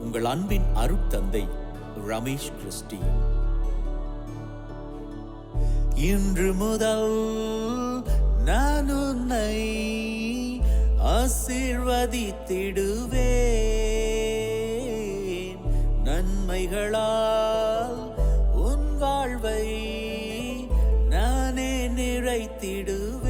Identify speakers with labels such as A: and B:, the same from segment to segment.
A: உங்கள் அன்பின் அருட்தந்தை ரமேஷ் கிறிஸ்டி. இன்று முதல் நான் உன்னை ஆசீர்வதித்திடுவேன். நன்மைகளால் உன் வாழ்வை நானே நிறைத்திடுவேன்.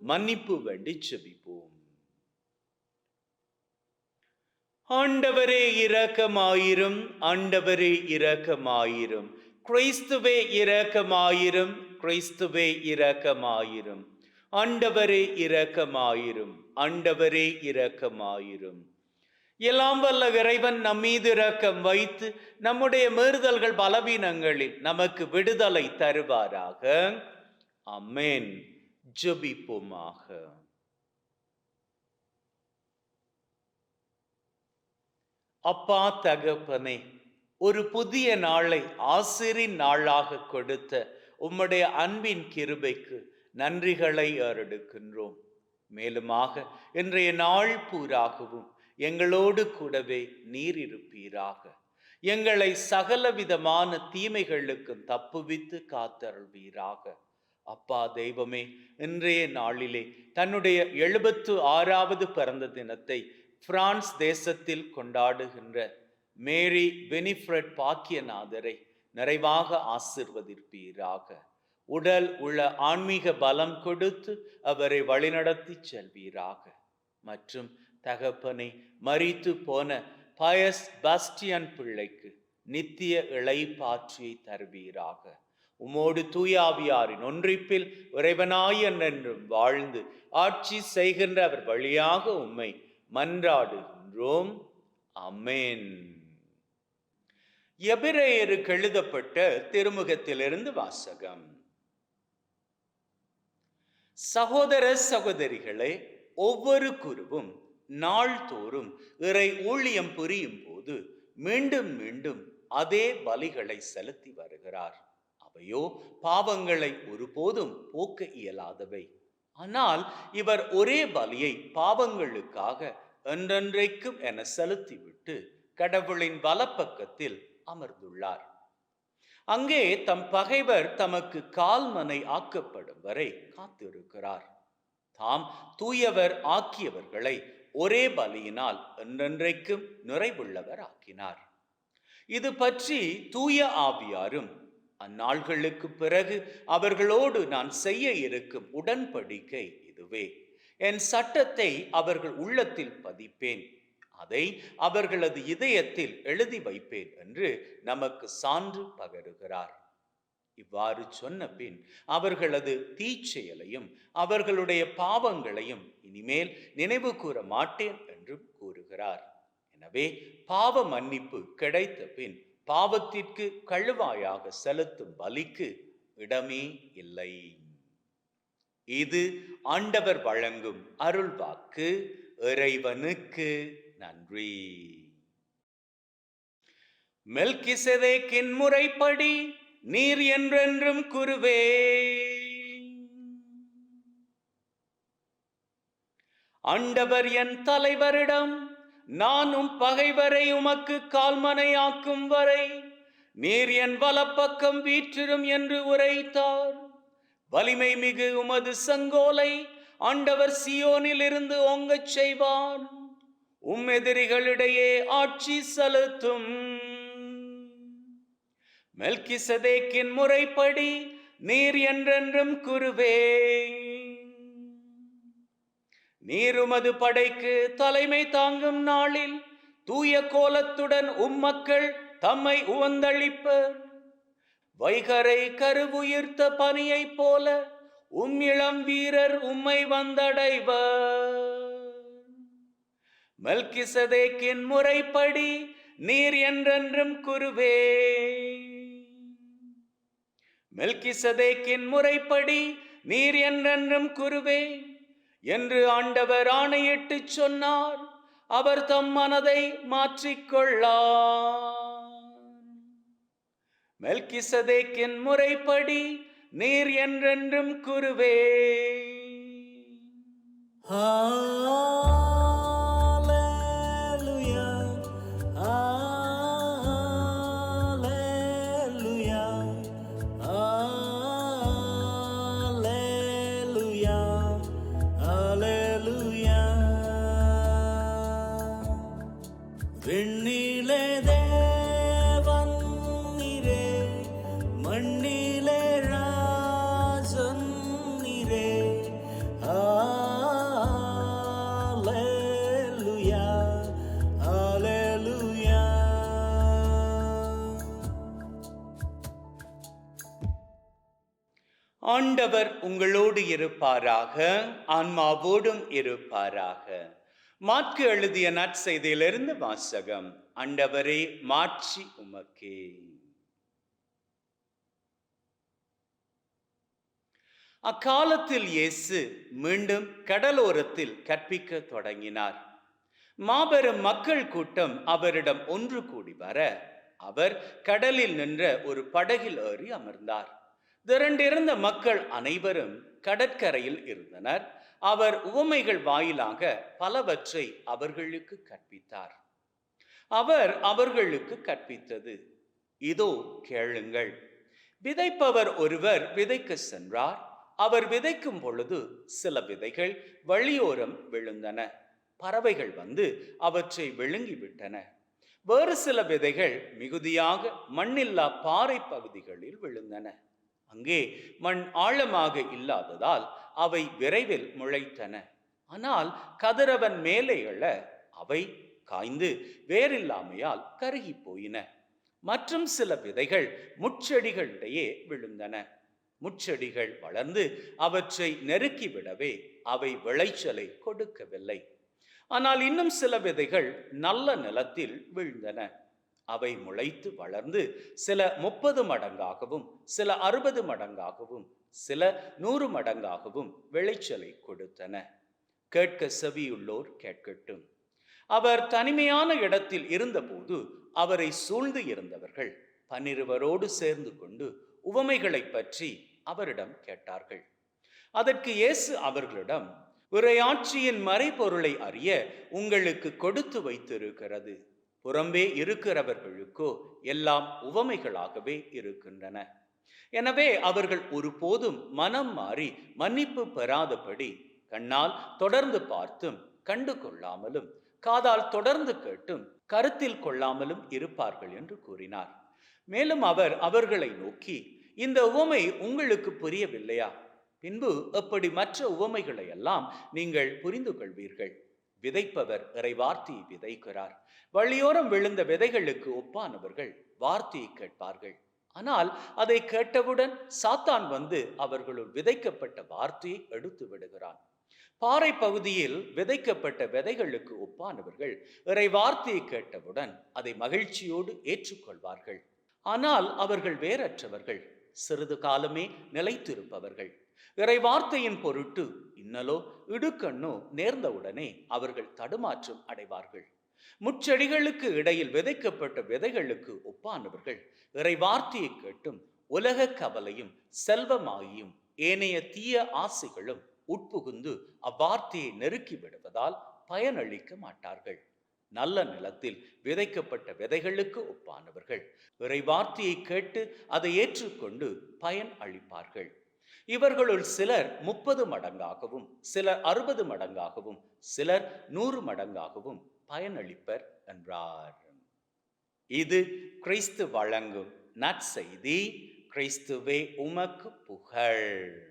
B: மன்னிப்பு வேண்டி செபிப்போம் ஆண்டவரே இரக்கமாயிரும் ஆண்டவரே இரக்கமாயிரும். கிறிஸ்துவே இரக்கமாயிரும் கிறிஸ்துவே இரக்கமாயிரும். ஆண்டவரே இரக்கமாயிரும் ஆண்டவரே இரக்கமாயிரும். எல்லாம் வல்ல இறைவன் நம் மீது இரக்கம் வைத்து நம்முடைய மீறுதல்கள் பலவீனங்களில் நமக்கு விடுதலை தருவாராக. அம்மேன் ஜபிப்போமாக. அப்பா தகப்பனே ஒரு புதிய நாளை ஆசிரின் நாளாக கொடுத்த உம்முடைய அன்பின் கிருபைக்கு நன்றிகளை ஏறெடுக்கின்றோம் மேலுமாக இன்றைய நாள் பூராகவும் எங்களோடு கூடவே நீர் இருப்பீராக. எங்களை சகலவிதமான தீமைகளுக்கும் தப்புவித்து காத்தருள்வீராக. அப்பா தெய்வமே இன்றைய நாளிலே தன்னுடைய எழுபத்து ஆறாவது பிறந்த தினத்தை பிரான்ஸ் தேசத்தில் கொண்டாடுகின்ற மேரி பெனிஃப்ரெட் பாக்கியநாதரை நிறைவாக ஆசிர்வதிப்பீராக. உடல் உள்ள ஆன்மீக பலம் கொடுத்து அவரை வழிநடத்தி செல்வீராக. மற்றும் தகப்பனை மறித்து போன பயஸ் பாஸ்டியன் பிள்ளைக்கு நித்திய இளைப்பாற்றியை தருவீராக. உமோடு தூயாவியாரின் ஒன்றிப்பில் இறைவனாய் என்றென்றும் வாழ்ந்து ஆட்சி செய்கின்ற அவர் வழியாக உம்மை மன்றாடுகின்றோம். அமேன் எபிரேயருக்கு எழுதப்பட்ட திருமுகத்திலிருந்து வாசகம். சகோதர சகோதரிகளே ஒவ்வொரு குருவும் நாள்தோறும் இறை ஊழியம் புரியும் போது மீண்டும் மீண்டும் அதே பலிகளை செலுத்தி வருகிறார். அவையோ பாவங்களை ஒருபோதும் போக்க இயலாதவை. ஆனால் இவர் ஒரே பலியை பாவங்களுக்காக என்றென்றைக்கும் என செலுத்திவிட்டு கடவுளின் வலப்பக்கத்தில் அமர்ந்துள்ளார். அங்கே தம் பகைவர் தமக்கு கால்மனை ஆக்கப்படும் வரை காத்திருக்கிறார். தாம் தூயவர் ஆக்கியவர்களை ஒரே பலியினால் என்றென்றைக்கும் நிறைவுள்ளவர் ஆக்கினார் இது பற்றி தூய ஆவியாரும் அந்நாள்களுக்கு பிறகு அவர்களோடு நான் செய்ய இருக்கும் உடன்படிக்கை இதுவே. என் சட்டத்தை அவர்கள் உள்ளத்தில் பதிப்பேன். அதை அவர்களது இதயத்தில் எழுதி வைப்பேன் என்று நமக்கு சான்று பகருகிறார். இவ்வாறு சொன்ன பின் அவர்களது தீச்செயலையும் அவர்களுடைய பாவங்களையும் இனிமேல் நினைவு கூற மாட்டேன் என்றும் கூறுகிறார். எனவே பாவ மன்னிப்பு கிடைத்த பின் பாவத்திற்கு கழுவாயாக செலுத்தும் பலிக்கு இடமே இல்லை. இது ஆண்டவர் வழங்கும் அருள்வாக்கு இறைவனுக்கு நன்றி. மெல்கிசதேக்கின் முறைப்படி நீர் என்றென்றும் குருவே. ஆண்டவர் என் தலைவரிடம் நானும் பகைவரை உமக்கு கால்மனையாக்கும் வரை நீர் என் வலப்பக்கம் வீற்றிரும் என்று உரைத்தார். வலிமை மிகு உமது சங்கோலை ஆண்டவர் சியோனில் இருந்து ஓங்கச் செய்வார். உம் எதிரிகளிடையே ஆட்சி செலுத்தும். மெல்கிசதேக்கின் முறைப்படி நீர் என்றென்றும் குருவே நீருமது படைக்கு தலைமை தாங்கும் நாளில் தூய கோலத்துடன் உம்மக்கள் தம்மை உவந்தளிப்பர் வைகரை கருவுயிர்த்த பனியைப் போல உம் இளம் வீரர் உம்மை வந்தடைவர். மல்கிசதேக்கின் முறைப்படி நீர் என்றென்றும் குருவே. மெல்கிசதேக்கின் முறைப்படி நீர் என்றென்றும் குருவே. என்று ஆண்டவர் ஆணையிட்டு சொன்னார். அவர் தம் மனதை மாற்றிக்கொள்ளார். மெல்கிசதேக்கின் முறைப்படி நீர் என்றென்றும் குருவே
A: ஆ. வெண்ணிலே தேவன் நீரே மண்ணிலே ராஜன் நீரே ஆலேலுயா Alleluia.
B: ஆண்டவர் உங்களோடு இருப்பாராக ஆன்மாவோடும் இருப்பாராக மாற்கு எழுதிய நற்செய்தியிலிருந்து வாசகம் அண்டவரே மாட்சி உமக்கே. அக்காலத்தில் இயேசு மீண்டும் கடலோரத்தில் கற்பிக்க தொடங்கினார். மாபெரும் மக்கள் கூட்டம் அவரிடம் ஒன்று கூடி வர அவர் கடலில் நின்ற ஒரு படகில் ஏறி அமர்ந்தார். திரண்டிருந்த மக்கள் அனைவரும் கடற்கரையில் இருந்தனர். அவர் உவமைகள் வாயிலாக பலவற்றை அவர்களுக்கு கற்பித்தார். அவர் அவர்களுக்கு கற்பித்தது இதோ கேளுங்கள். விதைப்பவர் ஒருவர் விதைக்க சென்றார். அவர் விதைக்கும் பொழுது சில விதைகள் வழியோரம் விழுந்தன. பறவைகள் வந்து அவற்றை விழுங்கிவிட்டன. வேறு சில விதைகள் மிகுதியாக மண்ணில்லா பாறை பகுதிகளில் விழுந்தன. அங்கே மண் ஆழமாக இல்லாததால் அவை விரைவில் முளைத்தன. ஆனால் கதிரவன் மேலே எழ அவை காய்ந்து வேறில்லாமையால் கருகி போயின. மற்றும் சில விதைகள் முட்செடிகளிடையே விழுந்தன. முட்செடிகள் வளர்ந்து அவற்றை நெருக்கிவிடவே அவை விளைச்சலை கொடுக்கவில்லை. ஆனால் இன்னும் சில விதைகள் நல்ல நிலத்தில் விழுந்தன. அவை முளைத்து வளர்ந்து சில முப்பது மடங்காகவும் சில அறுபது மடங்காகவும் சில நூறு மடங்காகவும் விளைச்சலை கொடுத்தன. கேட்க செவியுள்ளோர் கேட்கட்டும். அவர் தனிமையான இடத்தில் இருந்தபோது அவரை சூழ்ந்து இருந்தவர்கள் பன்னிருவரோடு சேர்ந்து கொண்டு உவமைகளை பற்றி அவரிடம் கேட்டார்கள். அதற்கு இயேசு அவர்களிடம் உரையாட்சியின் மறைபொருளை அறிய உங்களுக்கு கொடுத்து வைத்திருக்கிறது. புறம்பே இருக்கிறவர்களுக்கோ எல்லாம் உவமைகளாகவே இருக்கின்றன. எனவே அவர்கள் ஒருபோதும் மனம் மாறி மன்னிப்பு பெறாதபடி கண்ணால் தொடர்ந்து பார்த்தும் கண்டு கொள்ளாமலும் காதால் தொடர்ந்து கேட்டும் கருத்தில் கொள்ளாமலும் இருப்பார்கள் என்று கூறினார். மேலும் அவர் அவர்களை நோக்கி இந்த உவமை உங்களுக்கு புரியவில்லையா? பின்பு எப்படி மற்ற உவமைகளை எல்லாம் நீங்கள் புரிந்து கொள்வீர்கள் விதைப்பவர் இறை விதைக்கிறார். வழியோரம் விழுந்த விதைகளுக்கு ஒப்பானவர்கள் வார்த்தையை கேட்பார்கள். ஆனால் அதை கேட்டவுடன் சாத்தான் வந்து அவர்களுள் விதைக்கப்பட்ட வார்த்தையை எடுத்து விடுகிறான். பாறை பகுதியில் விதைக்கப்பட்ட விதைகளுக்கு ஒப்பானவர்கள் இறை வார்த்தையை கேட்டவுடன் அதை மகிழ்ச்சியோடு ஏற்றுக்கொள்வார்கள். ஆனால் அவர்கள் வேறற்றவர்கள். சிறிது காலமே நிலைத்திருப்பவர்கள். இறை வார்த்தையின் பொருட்டு இன்னலோ இடுக்கண்ணோ நேர்ந்தவுடனே அவர்கள் தடுமாற்றம் அடைவார்கள். முச்செடிகளுக்கு இடையில் விதைக்கப்பட்ட விதைகளுக்கு ஒப்பானவர்கள் இறை வார்த்தையை கேட்டும் உலக கவலையும் செல்வமாகியும் ஏனைய தீய ஆசைகளும் உட்புகுந்து அவ்வார்த்தையை நெருக்கி விடுவதால் பயனளிக்க மாட்டார்கள். நல்ல நிலத்தில் விதைக்கப்பட்ட விதைகளுக்கு ஒப்பானவர்கள் இறை வார்த்தையை கேட்டு அதை ஏற்றுக்கொண்டு பயன் அளிப்பார்கள். இவர்களுள் சிலர் முப்பது மடங்காகவும் சிலர் அறுபது மடங்காகவும் சிலர் நூறு மடங்காகவும் பயனளிப்பர் என்றார். இது கிறிஸ்து வழங்கும் நற்செய்தி. கிறிஸ்துவே உமக்கு புகழ்.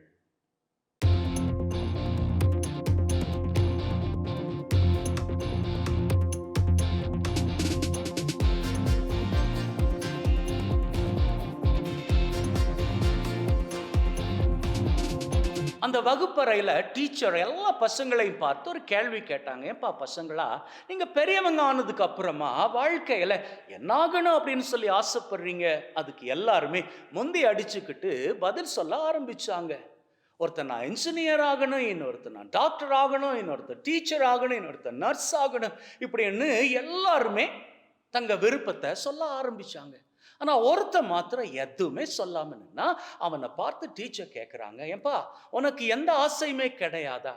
B: அந்த வகுப்பறையில் டீச்சர் எல்லா பசங்களையும் பார்த்து ஒரு கேள்வி கேட்டாங்க. ஏப்பா பசங்களா நீங்கள் பெரியவங்க ஆனதுக்கு அப்புறமா வாழ்க்கையில் என்னாகணும் அப்படின்னு சொல்லி ஆசைப்படுறீங்க. அதுக்கு எல்லாருமே முந்தி அடிச்சுக்கிட்டு பதில் சொல்ல ஆரம்பிச்சாங்க. ஒருத்தன் நான் இன்ஜினியர் ஆகணும் இன்னொருத்தன் நான் டாக்டர் ஆகணும் இன்னொருத்தர் டீச்சர் ஆகணும் இன்னொருத்தர் நர்ஸ் ஆகணும் இப்படின்னு எல்லாருமே தங்க விருப்பத்தை சொல்ல ஆரம்பித்தாங்க ஆனா ஒருத்தன் மாத்திரம் எதுவுமே சொல்லாமல் நின்னா அவனை பார்த்து டீச்சர் கேட்குறாங்க ஏன்பா உனக்கு எந்த ஆசையுமே கிடையாதா?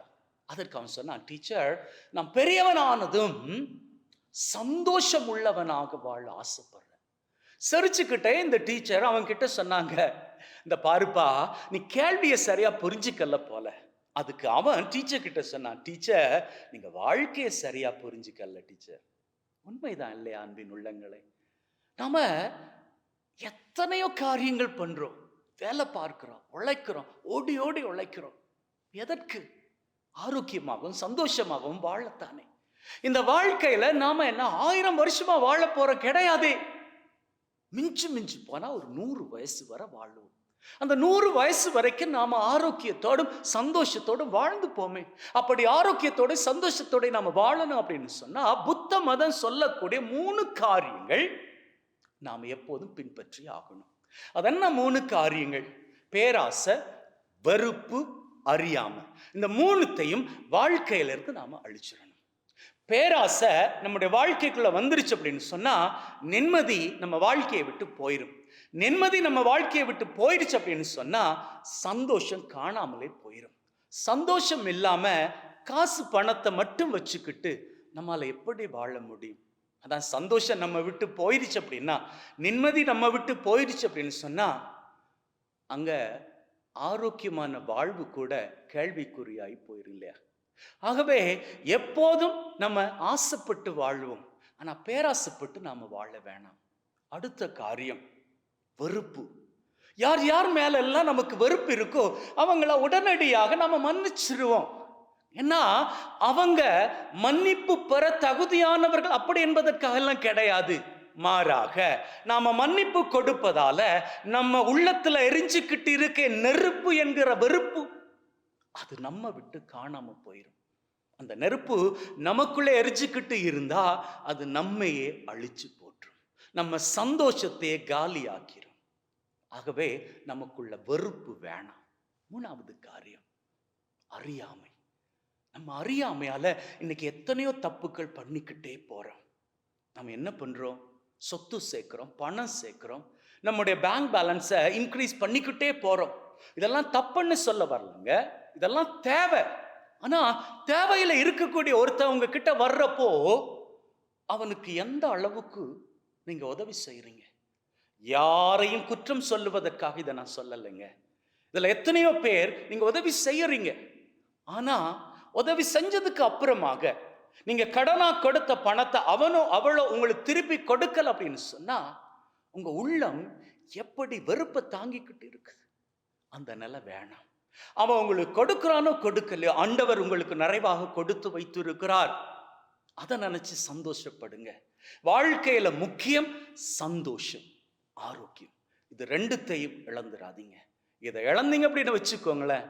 B: அதற்கு அவன் சொன்னான் டீச்சர் நான் பெரியவனானதும் சந்தோஷம் உள்ளவனாக வாழ ஆசைப்படுறேன். சிரிச்சுக்கிட்டே இந்த டீச்சர் அவன் கிட்ட சொன்னாங்க இந்த பாருப்பா நீ கேள்வியை சரியா புரிஞ்சுக்கல போல. அதுக்கு அவன் டீச்சர் கிட்ட சொன்னான் டீச்சர் நீங்க வாழ்க்கையை சரியா புரிஞ்சுக்கல டீச்சர் உண்மைதான் இல்லையா அன்பின் உள்ளங்களை. நாம எத்தனையோ காரியங்கள் பண்ணுறோம் வேலை பார்க்கிறோம் உழைக்கிறோம் ஓடி ஓடி உழைக்கிறோம். எதற்கு? ஆரோக்கியமாகவும் சந்தோஷமாகவும் வாழத்தானே. இந்த வாழ்க்கையில நாம என்ன ஆயிரம் வருஷமா வாழ போற கிடையாதே. மிஞ்சு மிஞ்சு போனா ஒரு நூறு வயசு வரை வாழுவோம். அந்த நூறு வயசு வரைக்கும் நாம ஆரோக்கியத்தோடும் சந்தோஷத்தோடும் வாழ்ந்து போமே. அப்படி ஆரோக்கியத்தோட சந்தோஷத்தோட நாம வாழணும் அப்படின்னு சொன்னா புத்த மதம் சொல்லக்கூடிய மூணு காரியங்கள் நாம் எப்போதும் பின்பற்றி ஆகணும். அதென்ன மூணு காரியங்கள்? பேராசை வெறுப்பு அறியாம. இந்த மூணுத்தையும் வாழ்க்கையிலிருந்து நாம் அழிச்சிடணும். பேராசை நம்முடைய வாழ்க்கைக்குள்ள வந்துருச்சு அப்படின்னு சொன்னா நிம்மதி நம்ம வாழ்க்கையை விட்டு போயிடும் நிம்மதி நம்ம வாழ்க்கையை விட்டு போயிடுச்சு அப்படின்னு சொன்னா சந்தோஷம் காணாமலே போயிடும் சந்தோஷம் இல்லாம காசு பணத்தை மட்டும் வச்சுக்கிட்டு நம்மால எப்படி வாழ முடியும்? அதான் சந்தோஷம் நம்ம விட்டு போயிடுச்சு அப்படின்னா நிம்மதி நம்ம விட்டு போயிடுச்சு அப்படின்னு சொன்னால் அங்க ஆரோக்கியமான வாழ்வு கூட கேள்விக்குறியாகி போயிரும் இல்லையா? ஆகவே எப்போதும் நம்ம ஆசைப்பட்டு வாழ்வோம் ஆனால் பேராசைப்பட்டு நாம வாழ வேணாம். அடுத்த காரியம் வெறுப்பு. யார் யார் மேலெல்லாம் நமக்கு வெறுப்பு இருக்கோ அவங்கள உடனடியாக நம்ம மன்னிச்சிருவோம். ஏன்னா அவங்க மன்னிப்பு பெற தகுதியானவர்கள் அப்படி என்பதற்காக எல்லாம் கிடையாது. மாறாக நாம மன்னிப்பு கொடுப்பதால நம்ம உள்ளத்துல எரிஞ்சுக்கிட்டு இருக்க நெருப்பு என்கிற வெறுப்பு அது நம்ம விட்டு காணாம போயிடும் அந்த நெருப்பு நமக்குள்ளே எரிஞ்சுக்கிட்டு இருந்தா அது நம்மையே அழிச்சு போட்டுரும் நம்ம சந்தோஷத்தையே காலியாக்கிரும். ஆகவே நமக்குள்ள வெறுப்பு வேணாம். மூணாவது காரியம் அறியாமை. நம்ம அறியாமையால் இன்னைக்கு எத்தனையோ தப்புக்கள் பண்ணிக்கிட்டே போகிறோம் நம்ம என்ன பண்ணுறோம் சொத்து சேர்க்குறோம் பணம் சேர்க்குறோம். நம்முடைய பேங்க் பேலன்ஸை இன்க்ரீஸ் பண்ணிக்கிட்டே போகிறோம் இதெல்லாம் தப்புன்னு சொல்ல வரலங்க. இதெல்லாம் தேவை. ஆனால் தேவையில இருக்கக்கூடிய ஒருத்தவங்க கிட்ட வர்றப்போ அவனுக்கு எந்த அளவுக்கு நீங்கள் உதவி செய்கிறீங்க யாரையும் குற்றம் சொல்லுவதற்காக இதை நான் சொல்லலைங்க. இதில் எத்தனையோ பேர் நீங்கள் உதவி செய்யறீங்க. ஆனால் உதவி செஞ்சதுக்கு அப்புறமாக நீங்க கடனா கொடுத்த பணத்தை அவனோ அவளோ உங்களுக்கு திருப்பி கொடுக்கல அப்படின்னு சொன்னா உங்க உள்ளம் எப்படி வெறுப்பை தாங்கிக்கிட்டு இருக்கு அந்த நிலை வேணாம். அவன் உங்களுக்கு கொடுக்கிறானோ கொடுக்கலையோ ஆண்டவர் உங்களுக்கு நிறைவாக கொடுத்து வைத்திருக்கிறார். அதை நினைச்சு சந்தோஷப்படுங்க. வாழ்க்கையில முக்கியம் சந்தோஷம் ஆரோக்கியம். இது ரெண்டுத்தையும் இழந்துடாதீங்க இதை இழந்தீங்க அப்படின்னு வச்சுக்கோங்களேன்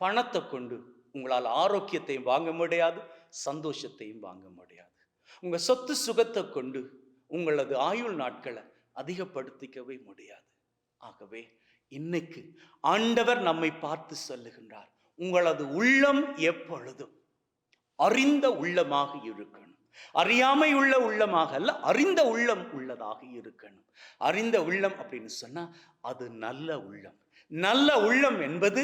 B: பணத்தை கொண்டு உங்களால் ஆரோக்கியத்தையும் வாங்க முடியாது சந்தோஷத்தையும் வாங்க முடியாது. உங்க சொத்து சுகத்தை கொண்டு உங்களது ஆயுள் நாட்களை அதிகப்படுத்திக்கவே முடியாது. ஆகவே இன்னைக்கு ஆண்டவர் நம்மை பார்த்து சொல்லுகின்றார் உங்களது உள்ளம் எப்பொழுதும் அறிந்த உள்ளமாக இருக்கணும். அறியாமை உள்ள உள்ளமாக அல்ல அறிந்த உள்ளம் உள்ளதாக இருக்கணும். அறிந்த உள்ளம் அப்படின்னு சொன்னா அது நல்ல உள்ளம். நல்ல உள்ளம் என்பது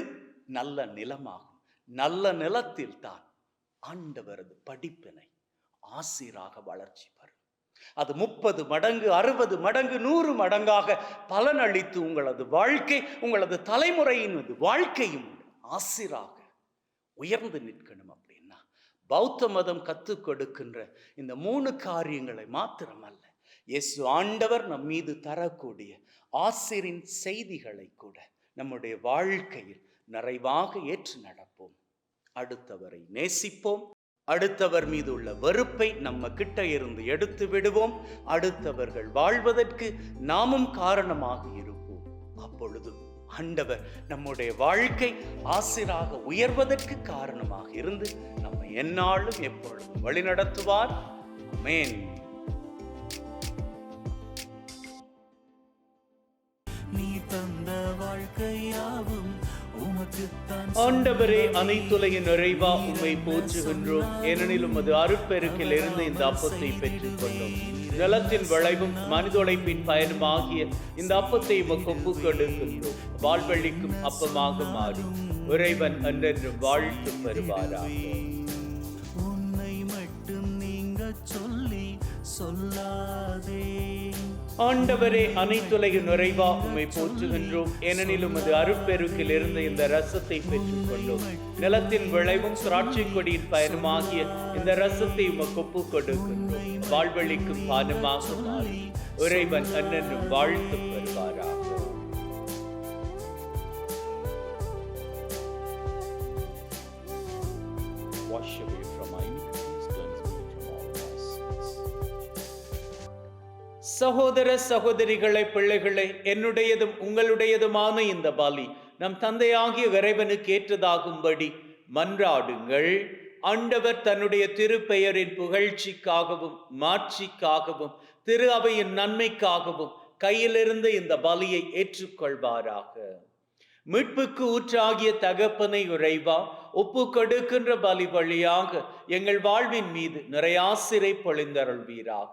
B: நல்ல நிலமாகும். நல்ல நிலத்தில் தான் ஆண்டவரது படிப்பினை ஆசிராக வளர்ச்சி பெறும். அது முப்பது மடங்கு அறுபது மடங்கு நூறு மடங்காக பலனளித்து உங்களது வாழ்க்கை உங்களது தலைமுறையின் வாழ்க்கையும் ஆசிராக உயர்ந்து நிற்கணும் அப்படின்னா பௌத்த மதம் கற்றுக் கொடுக்கின்ற இந்த மூணு காரியங்களை மாத்திரமல்ல இயேசு ஆண்டவர் நம் மீது தரக்கூடிய ஆசிரின் செய்திகளை கூட நம்முடைய வாழ்க்கையில் நிறைவாக ஏற்று நடப்போம். அடுத்தவரை நேசிப்போம். அடுத்தவர் மீது உள்ள வெறுப்பை நம்ம கிட்ட இருந்து எடுத்து விடுவோம். அடுத்தவர்கள் வாழ்வதற்கு நாமும் காரணமாக இருப்போம். அப்பொழுது ஆண்டவர் நம்முடைய வாழ்க்கை ஆசிராக உயர்வதற்கு காரணமாக இருந்து நம்ம எந்நாளும் எப்பொழுதும் வழிநடத்துவார். மேன்
A: நீ தந்த வாழ்க்கையாவும்
B: ஆண்டவரே அனைத்துலக நிறைவா உண்மை போற்றுகின்றோம். ஏனெனில் உமது அருட்பெருக்கில் இருந்து இந்த அப்பத்தை பெற்றுக் கொண்டோம் நிலத்தின் விளைவும் மனித உழைப்பின் பயனும் ஆகிய இந்த அப்பத்தை உமக்கு ஒப்புக் வாழ்வழிக்கும் அப்பமாக மாறும் இறைவன் என்றென்று வாழ்த்து பெறுவாராக.
A: உன்னை மட்டும் நீங்க சொல்லி சொல்லாதே.
B: ஆண்டவரே அனைத்துலக நிறைவா உம்மை போற்றுகின்றோம். ஏனெனில் உமது அருட்பெருக்கில் இருந்து இந்த ரசத்தை பெற்றுக் கொண்டோம் நிலத்தின் விளைவும் திராட்சை கொடியின் பயனுமாகிய இந்த ரசத்தை உமக்கு ஒப்பு கொடுக்கின்றோம் வாழ்வழிக்கும் பானமாக மாறி இறைவன் அண்ணனும் வாழ்த்து பெறுவாராக சகோதர சகோதரிகளை பிள்ளைகளை என்னுடையதும் உங்களுடையதுமான இந்த பலி நம் தந்தையாகிய இறைவனுக்கு ஏற்றதாகும்படி மன்றாடுங்கள். ஆண்டவர் தன்னுடைய திருப்பெயரின் புகழ்ச்சிக்காகவும் மாட்சிக்காகவும் திரு அவையின் நன்மைக்காகவும் கையிலிருந்து இந்த பலியை ஏற்றுக்கொள்வாராக. மீட்புக்கு ஊற்றாகிய தகப்பனை உறைவா ஒப்பு கொடுக்கின்ற பலி வழியாக எங்கள் வாழ்வின் மீது நிறையாசிரை பொழிந்தருள்வீராக.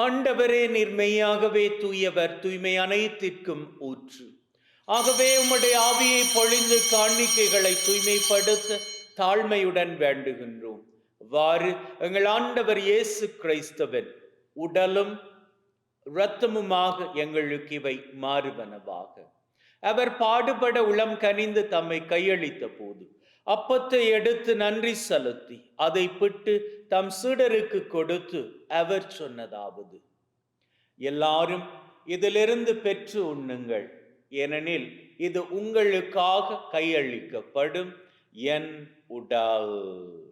B: ஆண்டவரே நிர்மையாகவே தூயவர். தூய்மை அனைத்திற்கும் ஊற்று. ஆகவே உம்முடைய ஆவியை பொழிந்து காணிக்கைகளை தூய்மைப்படுத்த தாழ்மையுடன் வேண்டுகின்றோம். வாறு எங்கள் ஆண்டவர் இயேசு கிறைஸ்தவன் உடலும் இரத்தமுமாக எங்களுக்கு இவை மாறுவனவாக. அவர் பாடுபட உளம் கனிந்து தம்மை கையளித்த போது அப்பத்தை எடுத்து நன்றி செலுத்தி அதை பிட்டு தம் சீடருக்கு கொடுத்து அவர் சொன்னதாவது. எல்லாரும் இதிலிருந்து பெற்று உண்ணுங்கள். ஏனெனில் இது உங்களுக்காக கையளிக்கப்படும் என் உடல்.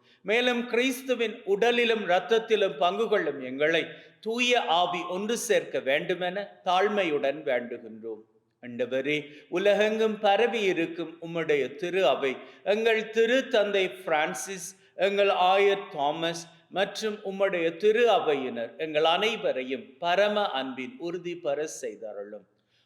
B: மேலும் கிறிஸ்துவின் உடலிலும் இரத்தத்திலும் பங்கு கொள்ளும் எங்களை தூய ஆவி ஒன்று சேர்க்க வேண்டுமென தாழ்மையுடன் வேண்டுகின்றோம். அண்டவரே உலகெங்கும் பரவி இருக்கும் உம்முடைய திரு அவை எங்கள் திரு தந்தை பிரான்சிஸ் எங்கள் ஆயர் தாமஸ் மற்றும் உம்முடைய திரு அவையினர் எங்கள் அனைவரையும் பரம அன்பின் உறுதி பெற செய்தருளும்.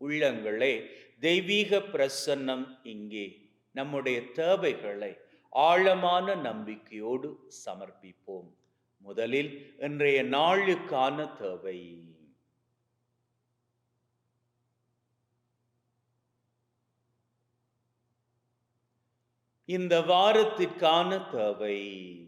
B: உள்ளங்களே. தெய்வீக பிரசன்னம் இங்கே. நம்முடைய தேவைகளை ஆழமான நம்பிக்கையோடு சமர்ப்பிப்போம். முதலில் இன்றைய நாளுக்கான தேவை. இந்த வாரத்திற்கான தேவை.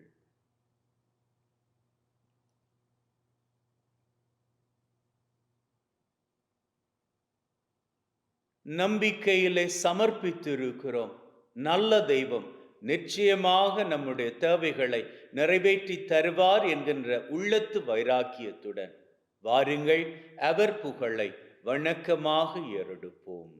B: நம்பிக்கையிலே சமர்ப்பித்திருக்கிறோம். நல்ல தெய்வம் நிச்சயமாக நம்முடைய தேவைகளை நிறைவேற்றி தருவார் என்கின்ற உள்ளத்து வைராக்கியத்துடன். வாருங்கள் அவர் புகழை வணக்கமாக ஏறெடுப்போம்.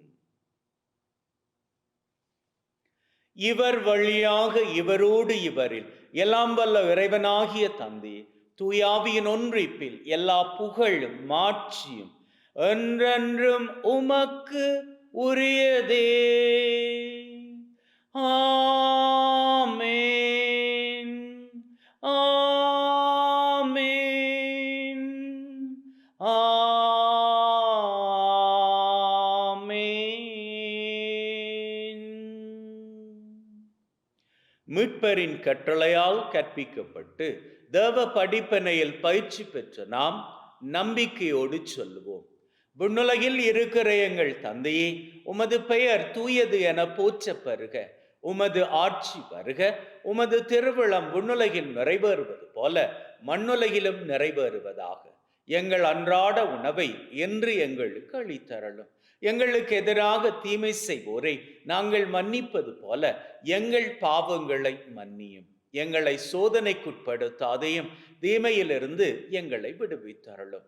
B: இவர் வழியாக இவரோடு இவரில் எல்லாம் வல்ல இறைவனாகிய தந்தி தூயாவியின் ஒன்றிப்பில் எல்லா புகழும் மாட்சியும் என்றென்றும் உமக்கு உரியதே. ஆமேன். ஆமேன். ஆமேன். மீட்பரின் கட்டளையால் கற்பிக்கப்பட்டு தேவ படிப்பனையில் பயிற்சி பெற்ற நாம் நம்பிக்கையோடு சொல்லுவோம். விண்ணுலகில் இருக்கிற எங்கள் தந்தையே உமது பெயர் தூயது என போற்ற பருக. உமது ஆட்சி வருக. உமது திருவிழம் விண்ணுலகில் நிறைவேறுவது போல மண்ணுலகிலும் நிறைவேறுவதாக. எங்கள் அன்றாட உணவை என்று எங்களுக்கு அளித்தரலும் எங்களுக்கு எதிராக தீமை செய்வோரை நாங்கள் மன்னிப்பது போல எங்கள் பாவங்களை மன்னியும். எங்களை சோதனைக்குட்படுத்தாதையும் தீமையிலிருந்து எங்களை விடுவித்தரலும்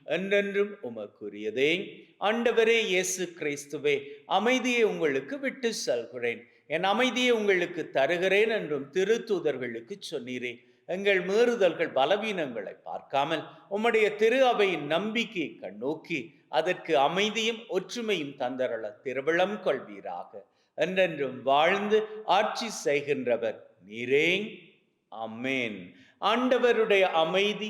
B: என்றென்றும் உமக்குரியதே. ஆண்டவரே இயேசு கிறிஸ்துவே அமைதியை உங்களுக்கு விட்டு செல்கிறேன். என் அமைதியை உங்களுக்கு தருகிறேன் என்றும் திருத்தூதர்களுக்கு சொன்னீரேன் எங்கள் மீறுதல்கள் பலவீனங்களை பார்க்காமல் உம்முடைய திரு அவையின் நம்பிக்கையை கண்ணோக்கி அதற்கு அமைதியும் ஒற்றுமையும் தந்தரள திருவிழம் கொள்வீராக. என்றென்றும் வாழ்ந்து ஆட்சி செய்கின்றவர் நீரேங் அம்மேன் ஆண்டவருடைய அமைதி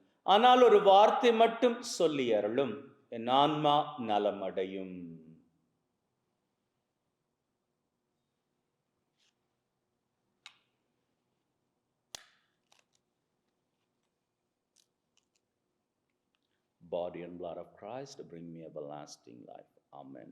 B: ஆனால் ஒரு வார்த்தை மட்டும் சொல்லி அருளும் என் ஆன்மா நலமடையும் body and blood of Christ, bring me everlasting life. Amen.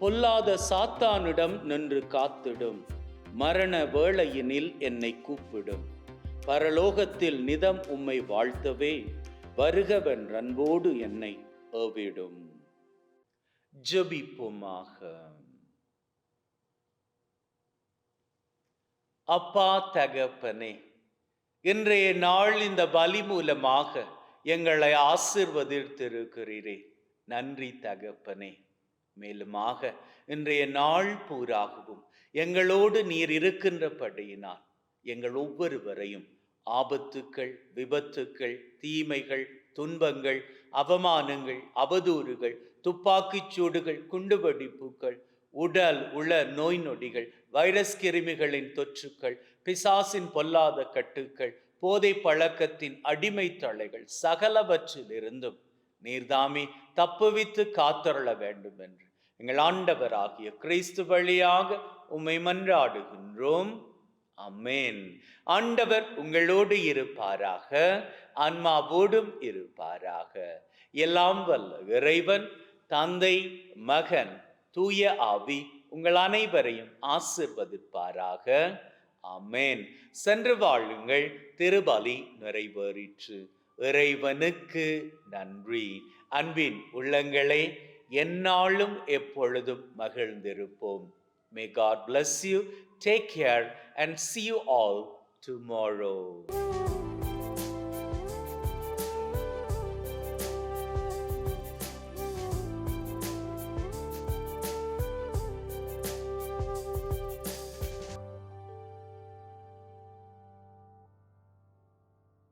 B: பொல்லாத சாத்தானிடம் நின்று காத்திடும். மரண வேளையினில் என்னை கூப்பிடும். பரலோகத்தில் நிதம் உம்மை வாழ்த்தவே வருகவன் அன்போடு என்னை ஏவிடும். ஜெபிப்போமாக. அப்பா தகப்பனே இன்றைய நாள் இந்த பலி மூலமாக எங்களை ஆசிர்வதித்திருக்கிறீரே. நன்றி தகப்பனே. மேலுமாக இன்றைய நாள் பூராகவும் எங்களோடு நீர் இருக்கின்றபடியினால் எங்கள் ஒவ்வொருவரையும் ஆபத்துக்கள் விபத்துக்கள் தீமைகள் துன்பங்கள் அவமானங்கள் அவதூறுகள் துப்பாக்கிச் சூடுகள் குண்டுவெடிப்புகள் உடல் உள நோய் நொடிகள் வைரஸ் கிருமிகளின் தொற்றுக்கள் பிசாசின் பொல்லாத கட்டுக்கள் போதை பழக்கத்தின் அடிமை தலைகள் சகலவற்றிலிருந்தும் நீர்தாமி தப்புவித்து காத்தருள வேண்டும் என்று எங்கள் ஆண்டவராகிய கிறிஸ்து வழியாக உம்மை மன்றாடுகின்றோம். அமேன் ஆண்டவர் உங்களோடு இருப்பாராக ஆன்மாவோடும் இருப்பாராக. எல்லாம் வல்ல இறைவன் தந்தை மகன் தூய ஆவி உங்கள் அனைவரையும் ஆசிர்வதிப்பாராக. அமேன் சென்று வாழுங்கள் திருபலி நிறைவேறிற்று. இறைவனுக்கு நன்றி. அன்பின் உள்ளங்களை எந்நாளும் எப்பொழுதும் மகிழ்ந்திருப்போம். May God bless you take care and see you all tomorrow